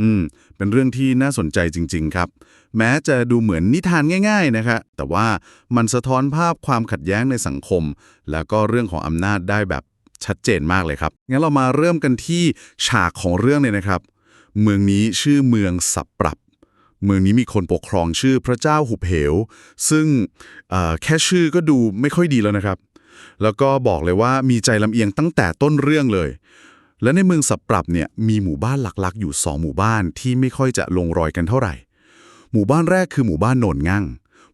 อืม เป็นเรื่องที่น่าสนใจจริง ๆ ครับ แม้จะดูเหมือนนิทานง่าย ๆ นะคะ แต่ว่ามันสะท้อนภาพความขัดแย้งในสังคม แล้วก็เรื่องของอำนาจได้แบบชัดเจนมากเลยครับ งั้นเรามาเริ่มกันที่ฉากของเรื่องเลยนะครับ เมืองนี้ชื่อเมืองสับปรับ เมืองนี้มีคนปกครองชื่อพระเจ้าหุบเหว ซึ่งเอ่อแค่ชื่อก็ดูไม่ค่อยดีแล้วนะครับ แล้วก็บอกเลยว่ามีใจลำเอียงตั้งแต่ต้นเรื่องเลย และในเมืองสับปรับเนี่ยมีหมู่บ้านหลักๆ อยู่สองหมู่บ้านที่ไม่ค่อยจะลงรอยกันเท่าไหร่ หมู่บ้านแรกคือหมู่บ้านโหนนงั่ง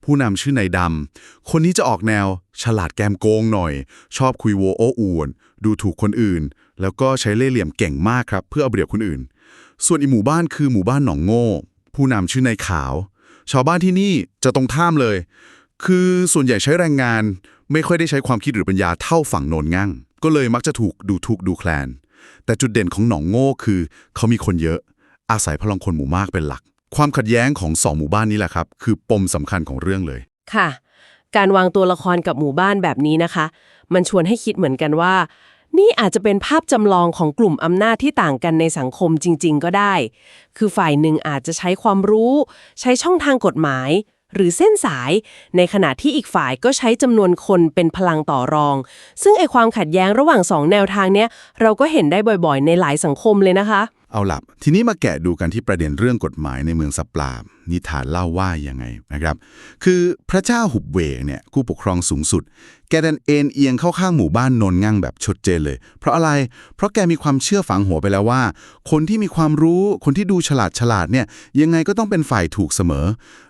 ผู้นำชื่อนายดำ คนนี้จะออกแนว ฉลาดแกมโกงหน่อย ชอบคุยโวโอ้อวดดูถูกคนอื่น แล้วก็ใช้เล่ห์เหลี่ยมเก่งมากครับ เพื่อเอาเปรียบคนอื่น ส่วนอีกหมู่บ้านคือหมู่บ้านหนองโง่ ผู้นำชื่อนายขาว ชาวบ้านที่นี่จะตรงข้ามเลย คือส่วนใหญ่ใช้แรงงาน ไม่ค่อยได้ใช้ความคิดหรือปัญญาเท่าฝั่งโนนงั่ง ก็เลยมักจะถูกดูถูกดูแคลน แต่จุดเด่นของหนองโง่คือ เขามีคนเยอะ อาศัยพลังคนหมู่มากเป็นหลัก ความขัดแย้งของสองหมู่บ้านนี้แหละครับ คือปมสำคัญของเรื่องเลย ค่ะ การวางตัวละครกับหมู่บ้านแบบนี้นะคะ มันชวนให้คิดเหมือนกันว่า นี่อาจจะเป็นภาพจำลองของกลุ่มอำนาจที่ต่างกันในสังคมจริง ๆ ก็ได้ คือฝ่ายหนึ่งอาจจะใช้ความรู้ ใช้ช่องทางกฎหมาย หรือเส้นสาย ในขณะที่อีกฝ่ายก็ใช้จำนวนคนเป็นพลังต่อรอง ซึ่งไอความขัดแย้งระหว่างสองแนวทางเนี้ยเราก็เห็นได้บ่อยๆ ในหลายสังคมเลยนะคะ เอาล่ะทีนี้มาแกะดูกันที่ประเด็นเรื่องกฎหมายในเมืองสับปลาม นิทานเล่าว่ายังไงนะครับ คือพระเจ้าหุบเวงเนี่ยผู้ปกครองสูงสุด แกดันเอ็นเอียงเข้าข้างหมู่บ้านโนนงั่งแบบชดเจนเลย เพราะอะไร เพราะแกมีความเชื่อฝังหัวไปแล้วว่า คนที่มีความรู้คนที่ดูฉลาดฉลาดเนี่ยยังไงก็ต้องเป็นฝ่ายถูกเสมอ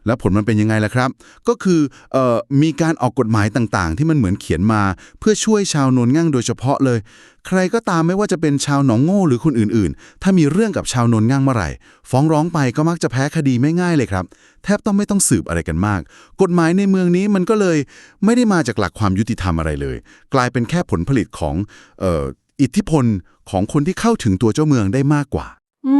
แล้วผลมันเป็นยังไงล่ะครับ ก็คือออมีการออกกฎหมายต่างๆ ที่มันเหมือนเขียนมา เพื่อช่วยชาวโนนงั่งโดยเฉพาะเลย ใครก็ตามไม่ว่าจะเป็นชาวหนองโง่หรือคนอื่นๆ ถ้ามีเรื่องกับชาวนนงั่งเมื่อไหร่ ฟ้องร้องไปก็มักจะแพ้คดีไม่ง่ายเลยครับ แทบต้องไม่ต้องสืบอะไรกันมาก กฎหมายในเมืองนี้มันก็เลยไม่ได้มาจากหลักความยุติธรรมอะไรเลย กลายเป็นแค่ผลผลิตของอออิทธิพลของคนที่เข้าถึงตัวเจ้าเมืองได้มากกว่า อื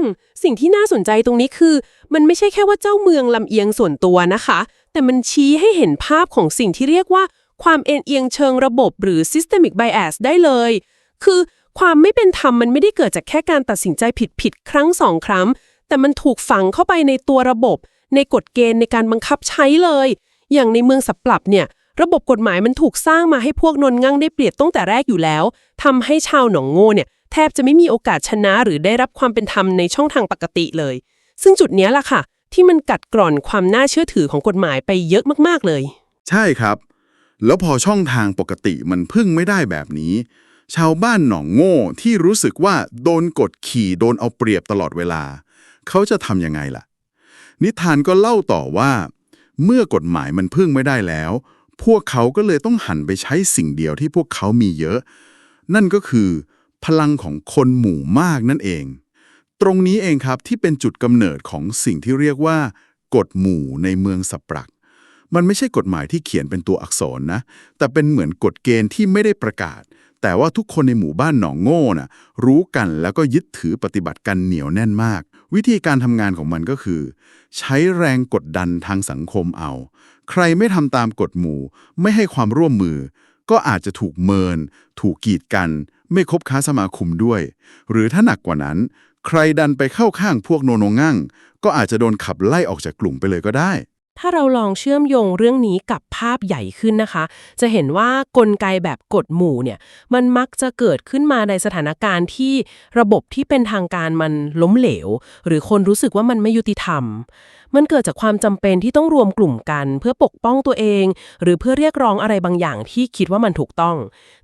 ม สิ่งที่น่าสนใจตรงนี้คือ มันไม่ใช่แค่ว่าเจ้าเมืองลำเอียงส่วนตัวนะคะ แต่มันชี้ให้เห็นภาพของสิ่งที่เรียกว่าความเอ็นเอียงเชิงระบบหรือ systemic bias ได้เลย คือความไม่เป็นธรรมมันไม่ได้เกิดจากแค่การตัดสินใจผิดๆครั้งสองครั้ง แต่มันถูกฝังเข้าไปในตัวระบบ ในกฎเกณฑ์ในการบังคับใช้เลย อย่างในเมืองสับปรับเนี่ย ระบบกฎหมายมันถูกสร้างมาให้พวกนนงั่งได้เปรียบตั้งแต่แรกอยู่แล้วทำให้ชาวหนองโง่เนี่ยแทบจะไม่มีโอกาสชนะหรือได้รับความเป็นธรรมในช่องทางปกติเลย ซึ่งจุดนี้ล่ะค่ะ ที่มันกัดกร่อนความน่าเชื่อถือของกฎหมายไปเยอะมากๆเลย ใช่ครับ แล้วพอช่องทางปกติมันพึ่งไม่ได้แบบนี้ ชาวบ้านหนองโง่ที่รู้สึกว่าโดนกดขี่โดนเอาเปรียบตลอดเวลา เขาจะทำยังไงล่ะ นิทานก็เล่าต่อว่า เมื่อกฎหมายมันพึ่งไม่ได้แล้ว พวกเขาก็เลยต้องหันไปใช้สิ่งเดียวที่พวกเขามีเยอะ นั่นก็คือพลังของคนหมู่มากนั่นเอง ตรงนี้เองครับที่เป็นจุดกำเนิดของสิ่งที่เรียกว่า กฎหมู่ในเมืองสับปรัก มันไม่ใช่กฎหมายที่เขียนเป็นตัวอักษรนะ แต่เป็นเหมือนกฎเกณฑ์ที่ไม่ได้ประกาศ แต่ว่าทุกคนในหมู่บ้านหนองโง่น่ะรู้กันแล้วก็ยึดถือปฏิบัติกันเหนียวแน่นมาก วิธีการทำงานของมันก็คือ ใช้แรงกดดันทางสังคมเอา ใครไม่ทำตามกฎหมู่ ไม่ให้ความร่วมมือ ก็อาจจะถูกเมิน ถูกกีดกัน ไม่คบค้าสมาคมด้วย หรือถ้าหนักกว่านั้น ใครดันไปเข้าข้างพวกโนโนงั่ง ก็อาจจะโดนขับไล่ออกจากกลุ่มไปเลยก็ได้ ถ้าเราลองเชื่อมโยงเรื่องนี้กับภาพใหญ่ขึ้นนะคะ จะเห็นว่ากลไกแบบกฎหมู่เนี่ย มันมักจะเกิดขึ้นมาในสถานการณ์ที่ระบบที่เป็นทางการมันล้มเหลว หรือคนรู้สึกว่ามันไม่ยุติธรรม มันเกิดจากความจำเป็นที่ต้องรวมกลุ่มกัน เพื่อปกป้องตัวเอง หรือเพื่อเรียกร้องอะไรบางอย่างที่คิดว่ามันถูกต้อง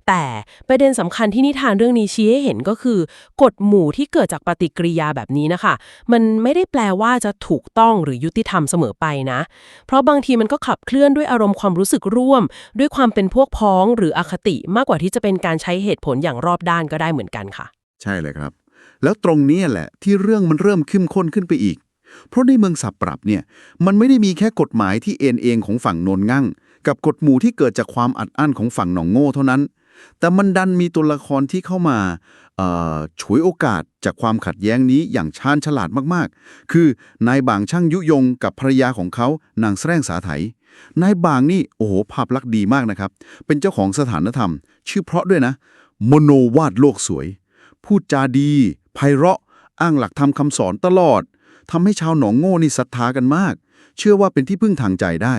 แต่ประเด็นสำคัญที่นิทานเรื่องนี้ชี้ให้เห็นก็คือกฎหมู่ที่เกิดจากปฏิกิริยาแบบนี้นะคะ มันไม่ได้แปลว่าจะถูกต้องหรือยุติธรรมเสมอไปนะ เพราะบางทีมันก็ขับเคลื่อนด้วยอารมณ์ความรู้สึกร่วม ด้วยความเป็นพวกพ้องหรืออคติมากกว่าที่จะเป็นการใช้เหตุผลอย่างรอบด้านก็ได้เหมือนกันค่ะ ใช่เลยครับ แล้วตรงนี้แหละที่เรื่องมันเริ่มเข้มข้นขึ้นไปอีก เพราะในเมืองสับปรับเนี่ยมันไม่ได้มีแค่กฎหมายที่เอ็นเองของฝั่งโนนงั่ง กับกฎหมู่ที่เกิดจากความอัดอั้นของฝั่งหนองโง่เท่านั้น แต่มันดันมีตัวละครที่เข้ามาฉวยโอกาสจากความขัดแย้งนี้อย่างชาญฉลาดมากๆ คือนายบางช่างยุยงกับภรรยาของเขานางแสร่งสาไถนายบางนี่โอ้โหภาพลักษณ์ดีมากนะครับ เป็นเจ้าของสถานธรรม ชื่อเพราะด้วยนะโมโนวาดโลกสวย พูดจาดีไพเราะ อ้างหลักธรรมคำสอนตลอด ทำให้ชาวหนองโง่นี่ศรัทธากันมาก เชื่อว่าเป็นที่พึ่งทางใจได้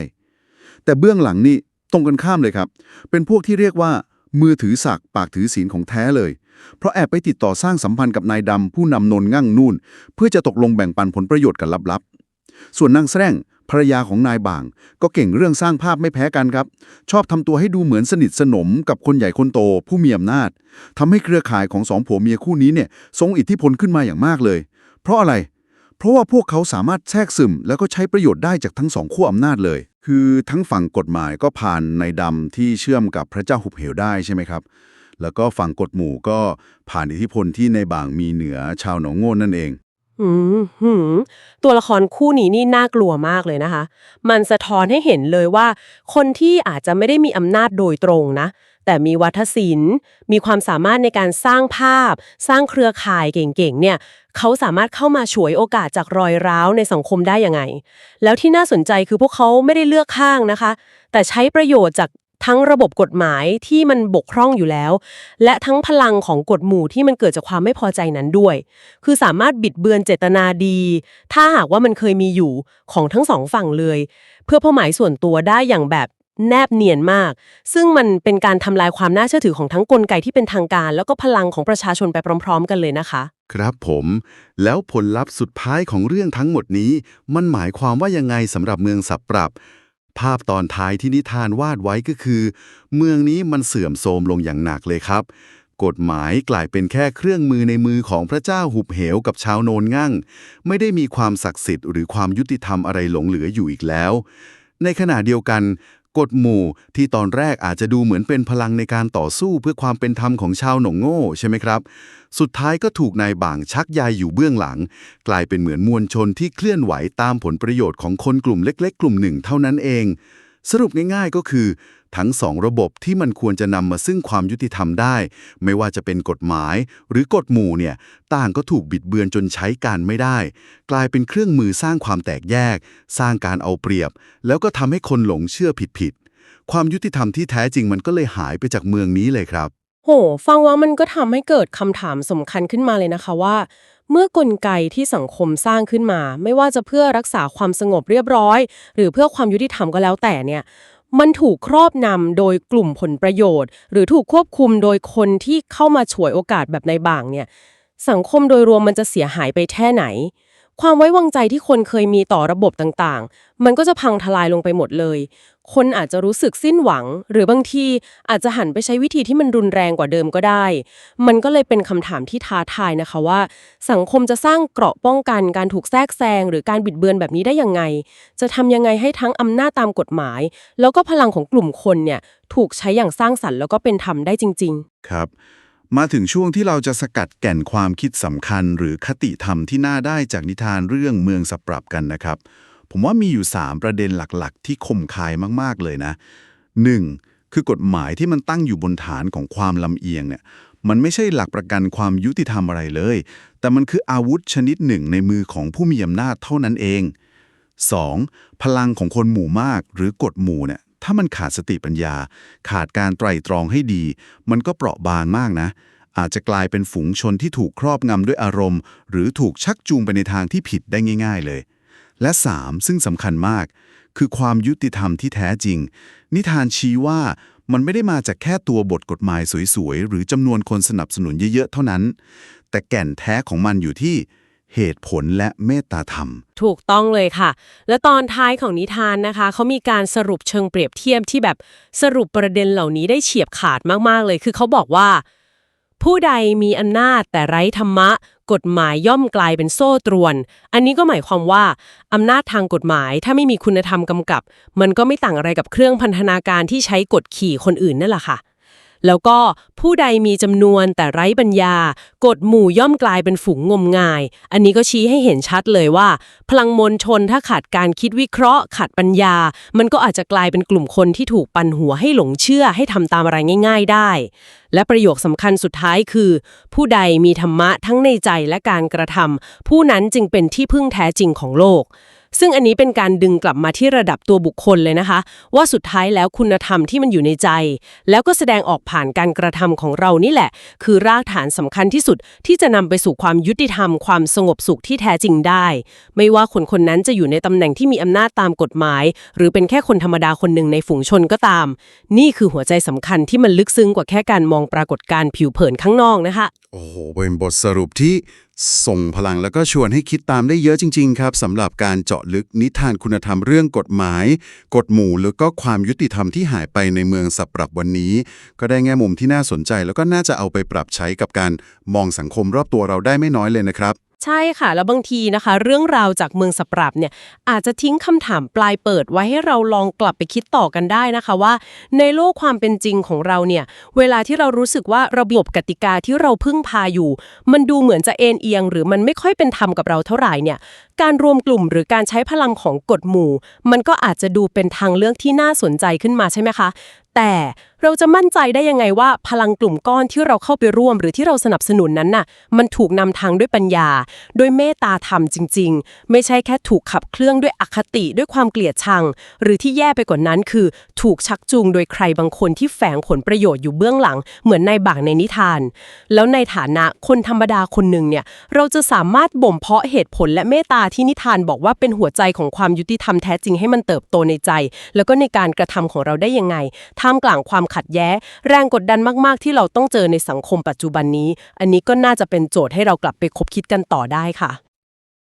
แต่เบื้องหลังนี่ตรงกันข้ามเลยครับ เป็นพวกที่เรียกว่า มือถือศักดิ์ปากถือศีลของแท้เลย เพราะแอบไปติดต่อสร้างสัมพันธ์กับนายดำผู้นำนนงั่งนู่น เพื่อจะตกลงแบ่งปันผลประโยชน์กันลับๆ ส่วนนางแสร้งภรรยาของนายบาง ก็เก่งเรื่องสร้างภาพไม่แพ้กันครับ ชอบทำตัวให้ดูเหมือนสนิทสนมกับคนใหญ่คนโต ผู้มีอำนาจทำให้เครือข่ายของสองผัวเมียคู่นี้เนี่ยทรงอิทธิพลขึ้นมาอย่างมากเลย เพราะอะไร เพราะว่าพวกเขาสามารถแทรกซึม แล้วก็ใช้ประโยชน์ได้จากทั้งสองขั้วอำนาจเลย คือทั้งฝั่งกฎหมายก็ผ่านในดำที่เชื่อมกับพระเจ้าหุบเหวได้ใช่ไหมครับ แล้วก็ฝั่งกฎหมู่ก็ผ่านอิทธิพลที่ในบางมีเหนือชาวหนองโง่นั่นเองอืมหืมตัวละครคู่นี้นี่น่ากลัวมากเลยนะคะ มันสะท้อนให้เห็นเลยว่า คนที่อาจจะไม่ได้มีอำนาจโดยตรงนะ แต่มีวัฒศิลป์ มีความสามารถในการสร้างภาพ สร้างเครือข่ายเก่งๆ เนี่ย เขาสามารถเข้ามาฉวยโอกาสจากรอยร้าวในสังคมได้ยังไง แล้วที่น่าสนใจคือพวกเขาไม่ได้เลือกข้างนะคะ แต่ใช้ประโยชน์จากทั้งระบบกฎหมายที่มันบกพร่องอยู่แล้ว และทั้งพลังของกฎหมู่ที่มันเกิดจากความไม่พอใจนั้นด้วย คือสามารถบิดเบือนเจตนาดี ถ้าหากว่ามันเคยมีอยู่ของทั้งสองฝั่งเลย เพื่อเป้าหมายส่วนตัวได้อย่างแบบ แนบเนียนมาก ซึ่งมันเป็นการทำลายความน่าเชื่อถือของทั้งกลไกที่เป็นทางการ แล้วก็พลังของประชาชนไปพร้อม ๆ กันเลยนะคะ ครับผม แล้วผลลัพธ์สุดท้ายของเรื่องทั้งหมดนี้ มันหมายความว่ายังไงสำหรับเมืองสับปรับ ภาพตอนท้ายที่นิทานวาดไว้ก็คือ เมืองนี้มันเสื่อมโทรมลงอย่างหนักเลยครับกฎหมายกลายเป็นแค่เครื่องมือในมือของพระเจ้าหุบเหวกับชาวโนนงั่งไม่ได้มีความศักดิ์สิทธิ์หรือความยุติธรรมอะไรหลงเหลืออยู่อีกแล้ว ในขณะเดียวกัน กฎหมู่ที่ตอนแรกอาจจะดูเหมือนเป็นพลังในการต่อสู้เพื่อความเป็นธรรมของชาวหนองโง่ใช่ไหมครับ สุดท้ายก็ถูกนายบ่างชักใยอยู่เบื้องหลัง กลายเป็นเหมือนมวลชนที่เคลื่อนไหวตามผลประโยชน์ของคนกลุ่มเล็ก ๆ กลุ่มหนึ่งเท่านั้นเอง สรุปง่ายๆก็คือ ทั้งสองระบบที่มันควรจะนำมาซึ่งความยุติธรรมได้ ไม่ว่าจะเป็นกฎหมาย หรือกฎหมู่เนี่ยต่างก็ถูกบิดเบือนจนใช้การไม่ได้ กลายเป็นเครื่องมือสร้างความแตกแยก สร้างการเอาเปรียบ แล้วก็ทำให้คนหลงเชื่อผิดๆความยุติธรรมที่แท้จริงมันก็เลยหายไปจากเมืองนี้เลยครับ โห ฟังว่ามันก็ทำให้เกิดคำถามสำคัญขึ้นมาเลยนะคะว่า เมื่อกลไกที่สังคมสร้างขึ้นมา ไม่ว่าจะเพื่อรักษาความสงบเรียบร้อย หรือเพื่อความยุติธรรมก็แล้วแต่เนี่ย มันถูกครอบนำโดยกลุ่มผลประโยชน์ หรือถูกควบคุมโดยคนที่เข้ามาฉวยโอกาสแบบในบางเนี่ย สังคมโดยรวมมันจะเสียหายไปแค่ไหน ความไว้วางใจที่คนเคยมีต่อระบบต่างๆ มันก็จะพังทลายลงไปหมดเลย คนอาจจะรู้สึกสิ้นหวัง หรือบางทีอาจจะหันไปใช้วิธีที่มันรุนแรงกว่าเดิมก็ได้ มันก็เลยเป็นคำถามที่ท้าทายนะคะว่า สังคมจะสร้างเกราะป้องกันการถูกแทรกแซง หรือการบิดเบือนแบบนี้ได้ยังไง จะทำยังไงให้ทั้งอำนาจตามกฎหมาย แล้วก็พลังของกลุ่มคนเนี่ยถูกใช้อย่างสร้างสรรค์แล้วก็เป็นธรรมได้จริงครับ มาถึงช่วงที่เราจะสกัดแก่นความคิดสำคัญ หรือคติธรรมที่น่าได้จากนิทานเรื่องเมืองสับปรับกันนะครับ ผมว่ามีอยู่ 3 ประเด็นหลักๆ ที่คมคายมากๆเลยนะ 1. คือกฎหมายที่มันตั้งอยู่บนฐานของความลำเอียงเนี่ยมันไม่ใช่หลักประกันความยุติธรรมอะไรเลย แต่มันคืออาวุธชนิดหนึ่งในมือของผู้มีอำนาจเท่านั้นเอง 2. พลังของคนหมู่มากหรือกฎหมู่เนี่ยถ้ามันขาดสติปัญญา ขาดการไตร่ตรองให้ดี มันก็เปราะบางมากนะ อาจจะกลายเป็นฝูงชนที่ถูกครอบงำด้วยอารมณ์ หรือถูกชักจูงไปในทางที่ผิดได้ง่าย ๆ เลย และ 3. ซึ่งสำคัญมาก คือความยุติธรรมที่แท้จริง นิทานชี้ว่ามันไม่ได้มาจากแค่ตัวบทกฎหมายสวยๆ หรือจำนวนคนสนับสนุนเยอะๆ เท่านั้น แต่แก่นแท้ของมันอยู่ที่เหตุผลและเมตตาธรรม ถูกต้องเลยค่ะ และตอนท้ายของนิทานนะคะ เขามีการสรุปเชิงเปรียบเทียบที่แบบสรุปประเด็นเหล่านี้ได้เฉียบขาดมากๆเลย คือเขาบอกว่า ผู้ใดมีอำนาจแต่ไร้ธรรมะ กฎหมายย่อมกลายเป็นโซ่ตรวน อันนี้ก็หมายความว่าอำนาจทางกฎหมายถ้าไม่มีคุณธรรมกำกับ มันก็ไม่ต่างอะไรกับเครื่องพันธนาการที่ใช้กดขี่คนอื่นนั่นแหละค่ะ แล้วก็ผู้ใดมีจำนวนแต่ไร้ปัญญา กฎหมู่ย่อมกลายเป็นฝูงงมงาย อันนี้ก็ชี้ให้เห็นชัดเลยว่า พลังมวลชนถ้าขาดการคิดวิเคราะห์ ขาดปัญญา มันก็อาจจะกลายเป็นกลุ่มคนที่ถูกปันหัวให้หลงเชื่อให้ทำตามอะไรง่าย ๆ ได้ และประโยคสำคัญสุดท้ายคือ ผู้ใดมีธรรมะทั้งในใจและการกระทำผู้นั้นจึงเป็นที่พึ่งแท้จริงของโลก ซึ่งอันนี้เป็นการดึงกลับมาที่ระดับตัวบุคคลเลยนะคะ ว่าสุดท้ายแล้วคุณธรรมที่มันอยู่ในใจ แล้วก็แสดงออกผ่านการกระทำของเรานี่แหละ คือรากฐานสำคัญที่สุดที่จะนำไปสู่ความยุติธรรม ความสงบสุขที่แท้จริงได้ ไม่ว่าคนคนนั้นจะอยู่ในตำแหน่งที่มีอำนาจตามกฎหมาย หรือเป็นแค่คนธรรมดาคนหนึ่งในฝูงชนก็ตาม นี่คือหัวใจสำคัญที่มันลึกซึ้งกว่าแค่การมองปรากฏการณ์ผิวเผินข้างนอกนะคะ โอ้โห เป็นบทสรุปที่ส่งพลังแล้วก็ชวนให้คิดตามได้เยอะจริง ๆ ครับสำหรับการเจาะลึกนิทานคุณธรรมเรื่องกฎหมาย กฎหมู่แล้วก็ความยุติธรรมที่หายไปในเมืองสับปรับวันนี้ ก็ได้แง่มุมที่น่าสนใจแล้วก็น่าจะเอาไปปรับใช้กับการมองสังคมรอบตัวเราได้ไม่น้อยเลยนะครับ ใช่ค่ะ แล้วบางทีนะคะ เรื่องราวจากเมืองสปรับเนี่ยอาจจะทิ้งคำถามปลายเปิดไว้ให้เราลองกลับไปคิดต่อกันได้นะคะว่า ในโลกความเป็นจริงของเราเนี่ยเวลาที่เรารู้สึกว่าระบบกติกาที่เราพึ่งพาอยู่ มันดูเหมือนจะเอ็นเอียง หรือมันไม่ค่อยเป็นธรรมกับเราเท่าไหร่เนี่ยการรวมกลุ่มหรือการใช้พลังของกฎหมู่ มันก็อาจจะดูเป็นทางเลือกที่น่าสนใจขึ้นมาใช่ไหมคะ แต่เราจะมั่นใจได้ยังไงว่าพลังกลุ่มก้อนที่เราเข้าไปร่วม หรือที่เราสนับสนุนนั้นน่ะ มันถูกนำทางด้วยปัญญา ด้วยเมตตาธรรมจริง ๆ ไม่ใช่แค่ถูกขับเคลื่องด้วยอคติด้วยความเกลียดชัง หรือที่แย่ไปกว่านั้นคือ ถูกชักจูงโดยใครบางคนที่แฝงผลประโยชน์อยู่เบื้องหลัง เหมือนในบางในนิทาน แล้วในฐานะคนธรรมดาคนหนึ่งเนี่ยเราจะสามารถบ่มเพาะเหตุผลและเมตตาที่นิทานบอกว่าเป็นหัวใจของความยุติธรรมแท้จริงให้มันเติบโตในใจ แล้วก็ในการกระทำของเราได้ยังไงท่ามกลางความขัดแย้งแรงกดดันมาก ๆ ที่เราต้องเจอในสังคมปัจจุบันนี้ อันนี้ก็น่าจะเป็นโจทย์ให้เรากลับไปคบคิดกันต่อได้ค่ะ